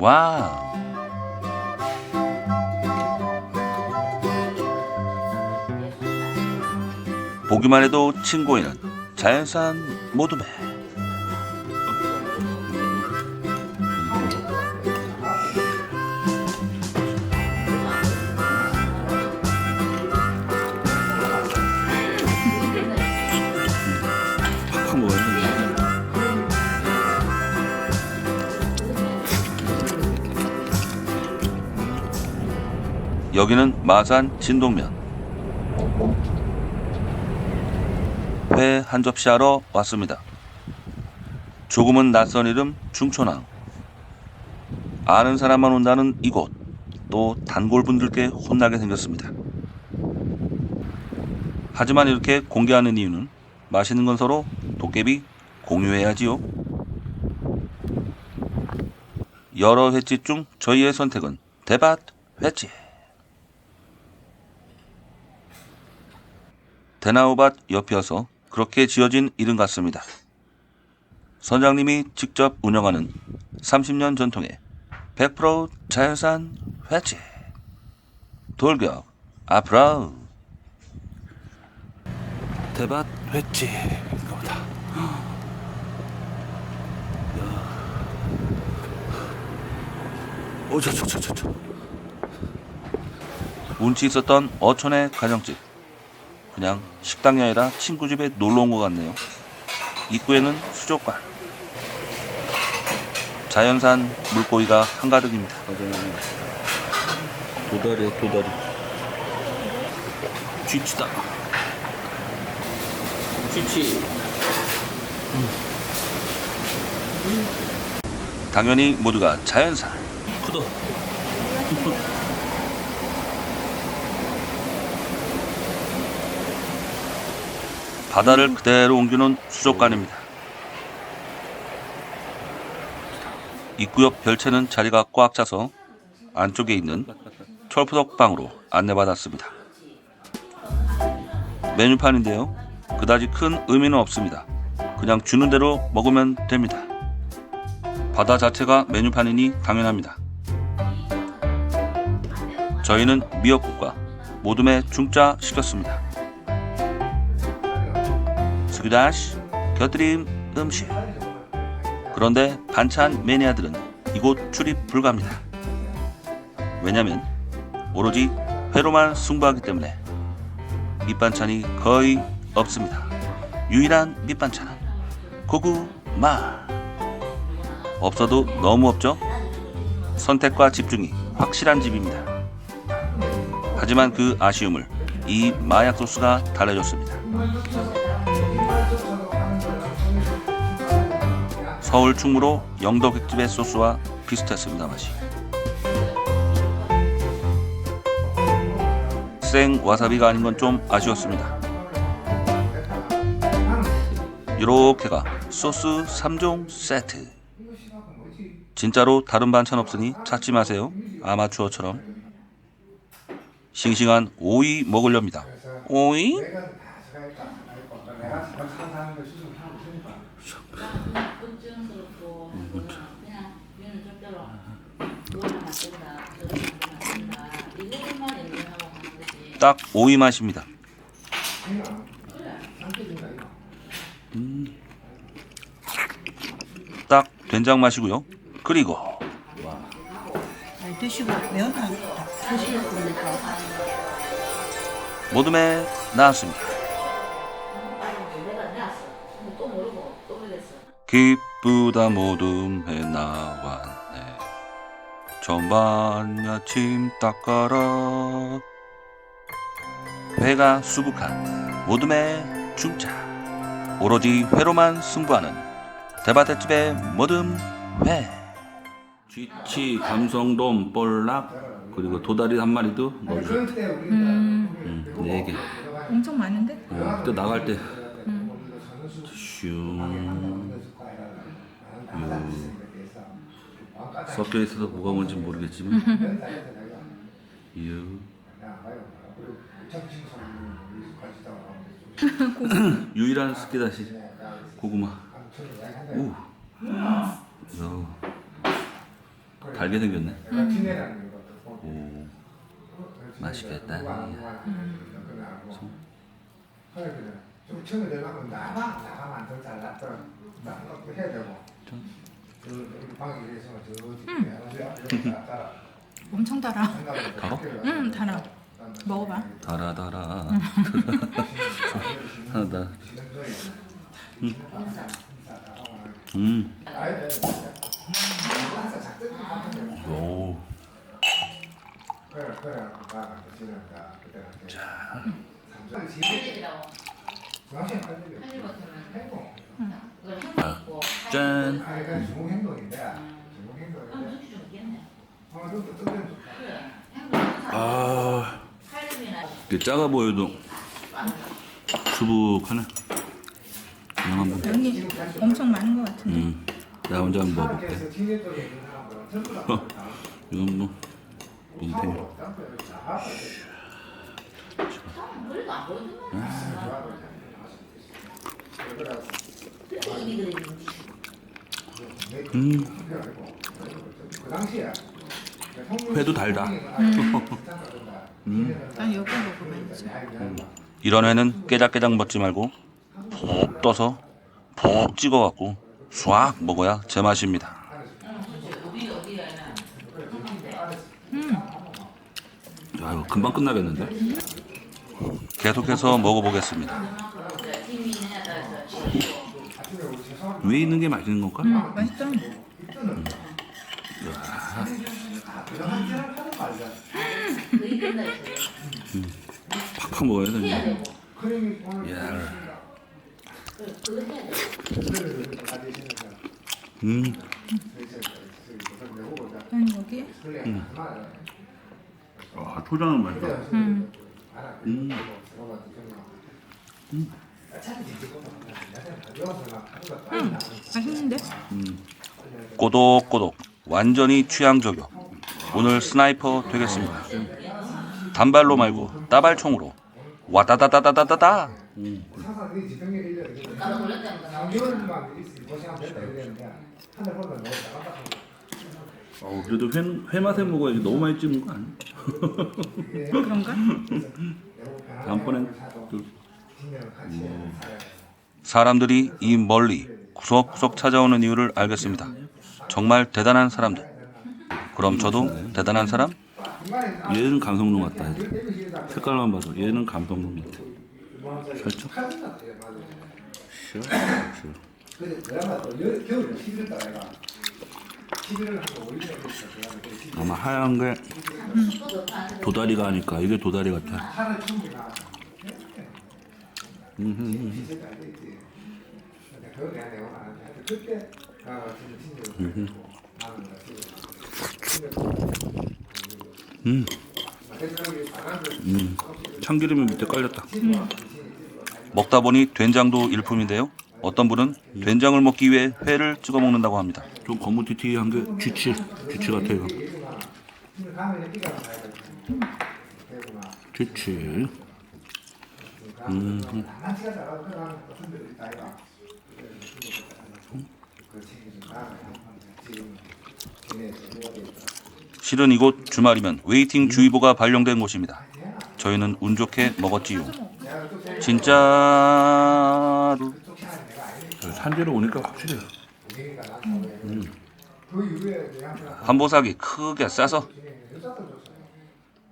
와. 보기만 해도 친구이는 자연산 모둠에 여기는 마산 진동면. 회 한 접시 하러 왔습니다. 조금은 낯선 이름 중촌항. 아는 사람만 온다는 이곳. 또 단골분들께 혼나게 생겼습니다. 하지만 이렇게 공개하는 이유는 맛있는 건 서로 도깨비 공유해야지요. 여러 횟집 중 저희의 선택은 대밭 횟집. 대나무밭 옆이어서 그렇게 지어진 이름 같습니다. 선장님이 직접 운영하는 30년 전통의 100% 자연산 횟집. 돌격 앞으로 대밭 횟집. 이거보다 오저저저저저. 운치 있었던 어촌의 가정집 그냥 식당이 아니라 친구 집에 놀러 온 것 같네요. 입구에는 수족관. 자연산 물고기가 한가득입니다. 도다리야 도다리. 쥐치다. 쥐치. 당연히 모두가 자연산. 크다. 바다를 그대로 옮기는 수족관입니다. 입구 옆 별채는 자리가 꽉 차서 안쪽에 있는 철푸덕 방으로 안내받았습니다. 메뉴판인데요. 그다지 큰 의미는 없습니다. 그냥 주는 대로 먹으면 됩니다. 바다 자체가 메뉴판이니 당연합니다. 저희는 미역국과 모둠에 중짜 시켰습니다. 스그다시 곁들임 음식. 그런데 반찬 매니아들은 이곳 출입 불가입니다. 왜냐면 오로지 회로만 승부하기 때문에 밑반찬이 거의 없습니다. 유일한 밑반찬은 고구마. 없어도 너무 없죠? 선택과 집중이 확실한 집입니다. 하지만 그 아쉬움을 이 마약 소스가 달래줬습니다. 서울 충무로 영덕 획집의 소스와 비슷했습니다 맛이. 생 와사비가 아닌 건 좀 아쉬웠습니다. 이렇게가 소스 3종 세트. 진짜로 다른 반찬 없으니 찾지 마세요. 아마추어처럼. 싱싱한 오이 먹으렵니다. 오이? 그냥 얘는 절대로 이것만 얘기하고 하는 거지 딱 오이 맛입니다. 음. 딱 된장 맛이고요. 그리고 잘 드시고 매운탕 다 드시겠습니까? 모둠에 나왔습니다. 또 모르고 또 그랬어 기 쁘다 모둠에 나왔네. 전반 야침 닦아라. 회가 수북한 모둠의 중짜. 오로지 회로만 승부하는 대바대집의 모둠 회. 쥐치, 감성돔, 볼락 그리고 도다리 한 마리도 넣어줘. 음, 네 개. 엄청 많은데? 어, 그때 나갈 때 슝, 유 섞여 있어서 뭐가 뭔지 모르겠지만. 유. 유일한 스키다시 고구마. 오 야, 달게 생겼네. 음. 오, 맛있겠다. 좀 처음에 들어가면 나가 나가면 더 잘났더 나가 해야 되고 엄청 달아. 달아? 응, 달아. 먹어봐. 달아 달아. 하다. 음. 오. 나가 지낸다 그때 자. 할 그걸 있고 짠. 아 이건 주공 행동인데 주공 아 행동인데 눈치 좀 있겠네 어 그것도 뜨면 좋다 그래 행동 항상 아. 할리나 이게 작아 보여도 수북하네. 그냥 한번. 여기 엄청 많은 것 같은데. 음. 내가 먼저 한번 먹어볼게. 그래서 진해 쪽에 있는 사람들은 전부 다 이건 뭐다 하고 그래도 안 그렇게 이들이 눈치 음. 회도 달다. 난 여기 먹어봐야지. 이런 회는 깨작깨작 먹지 말고 푹 떠서 푹 찍어 갖고 싹 먹어야 제맛입니다. 어디에는 야 이거 금방 끝나겠는데? 계속해서 먹어보겠습니다. 팀이 있느냐에 따라서 위에 있는 게 맛있는 건가? 응, 맛있다. 된다 했어요 팍팍 먹어야. 되고 야, 해야 되고 음, 난 여기. 아, 초장은 맛있다. 응. 음, 응, 맛있는데? 꼬독꼬독 완전히 취향 저격. 오늘 스나이퍼 되겠습니다. 단발로 말고 따발총으로 와다다다다다다. 음, 나도 놀랬다니까 어, 그래도 회, 회 맛에 먹어야지 너무 많이 찝는 거 아니야? 그런가? 다음번엔 또 사람들이 이 멀리 구석구석 찾아오는 이유를 알겠습니다. 정말 대단한 사람들. 그럼 저도 대단한 사람? 얘는 감성동 같다. 색깔만 봐도 얘는 감성동 같아. 그렇죠? 아마 하얀 게 도다리가 아닐까. 이게 도다리 같아. 음, 음, 참기름이 밑에 깔렸다. 먹다 보니 된장도 일품인데요. 어떤 분은 된장을 먹기 위해 회를 찍어 먹는다고 합니다. 좀 거무튀튀한 게 쥐치, 쥐치 같아요. 쥐치. 음, 실은 이곳 주말이면 웨이팅 주의보가 발령된 곳입니다. 저희는 운 좋게 먹었지요. 진짜로 산지로 오니까 확실해요. 한보사기 크게 싸서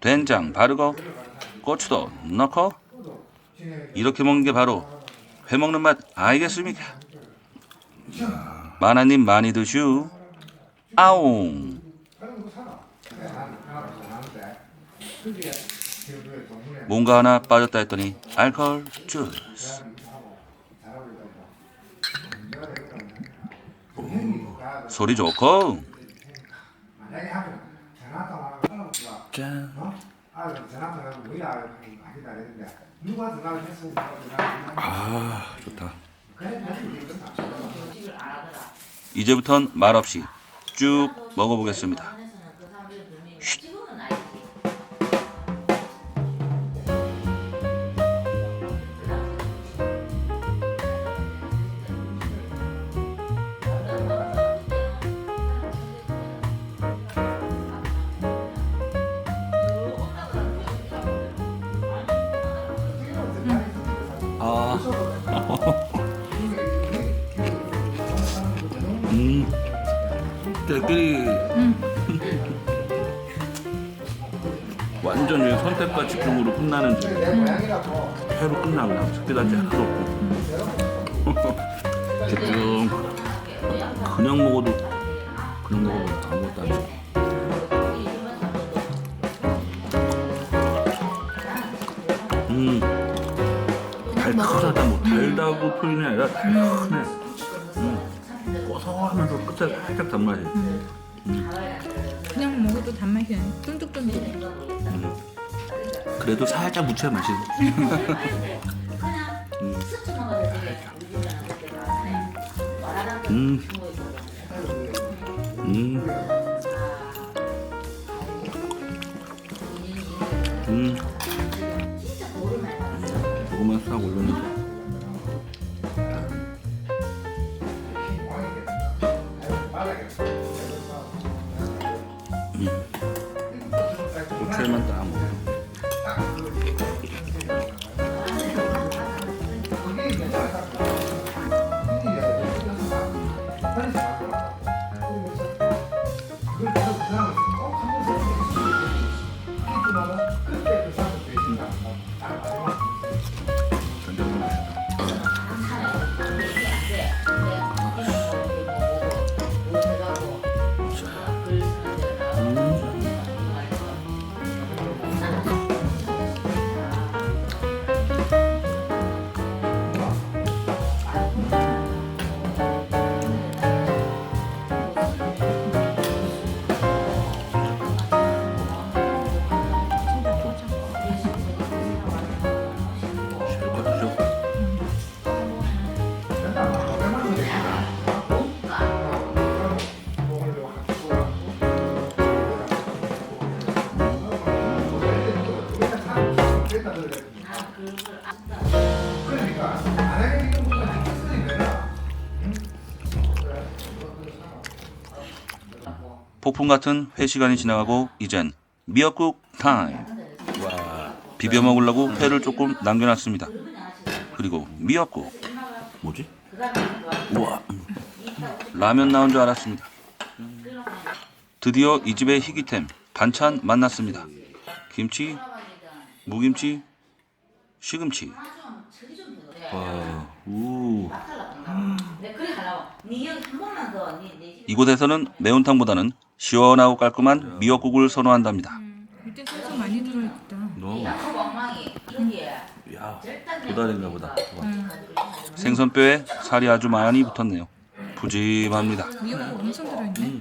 된장 바르고 고추도 넣고 이렇게 먹는 게 바로 회 먹는 맛 아니겠습니까? 마나님 많이 드슈. 아옹. 뭔가 하나 빠졌다 했더니 알코올 주스. 소리 좋고. 짠. 어? 아, 전화 누가 전화를 누가 전화를 아 좋다. 그래, 이제부턴 말 없이 쭉 먹어보겠습니다. 음. 댓글이 음. 완전 히 선택과 집중으로 끝나는 집. 회로 음. 끝나고 나 습기단지 하나도 없고. 집중. 그냥 먹어도 그냥 먹어도 달큰하다 뭐 달다고 표현이 아니라 달큰해. 음. 고소하면서 끝에 살짝 단맛이. 그냥 먹어도 단맛이 나요. 쫀득쫀득. 그래도 살짝 되게 음. 음. 고추에만 폭풍 같은 회 시간이 지나가고 이젠 미역국 타임. 와 비벼 먹으려고 회를 조금 남겨놨습니다. 그리고 미역국. 뭐지? 우와. 라면 나온 줄 알았습니다. 드디어 이 집의 희귀템 반찬 만났습니다. 김치, 무김치, 시금치. 와, 우. 이곳에서는 매운탕보다는 시원하고 깔끔한 미역국을 선호한답니다. 이때 소스 많이 들어있다. 너, 엉망이 여기에 야, 도다리인가 보다. 응. 생선뼈에 살이 아주 많이 붙었네요. 푸짐합니다. 미역국 엄청 들어있네.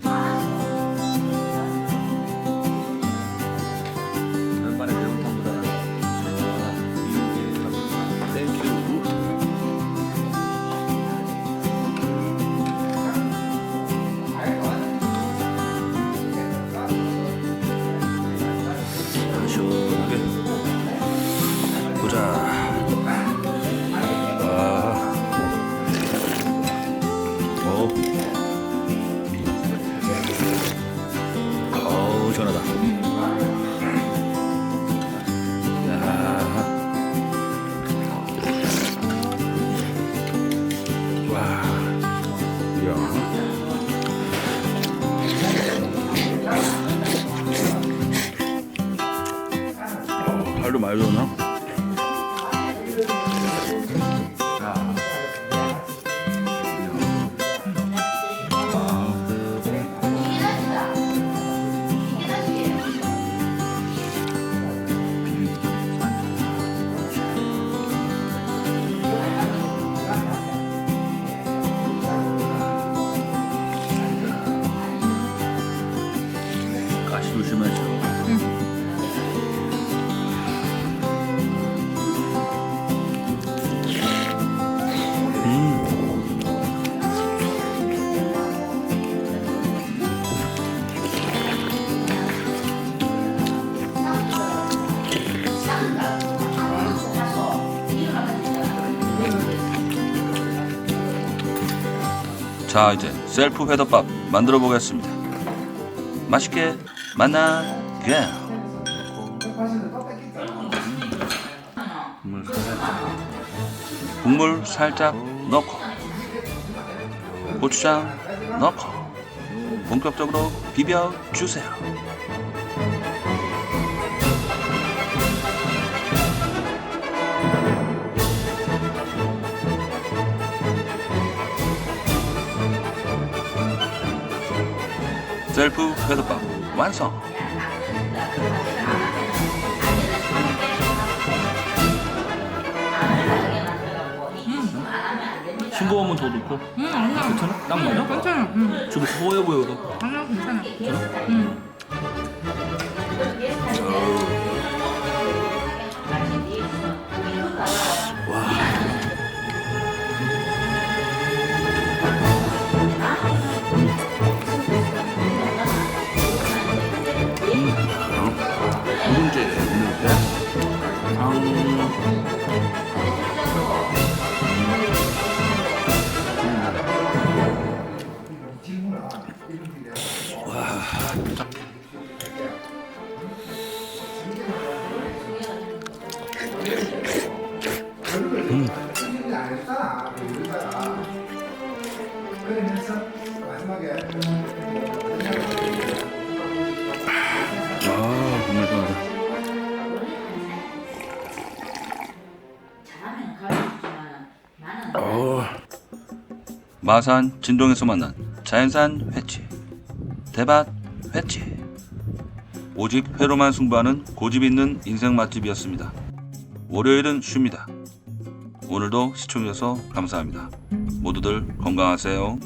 자 이제 셀프 회덮밥 만들어 보겠습니다. 맛있게 만나 게. 국물 살짝, 국물 살짝 넣고 고추장 넣고 본격적으로 비벼 주세요. 셀프 회덮밥 완성. 싱거우면 더 넣고 응 아니야. 괜찮아? 딱 맞아? 괜찮아. 응. 저도 허해 보여도 아니야 괜찮아. 응. 누 마산 진동에서 만난 자연산 회치 대밭 회치 오직 회로만 승부하는 고집 있는 인생 맛집이었습니다. 월요일은 쉽니다. 오늘도 시청해주셔서 감사합니다. 모두들 건강하세요.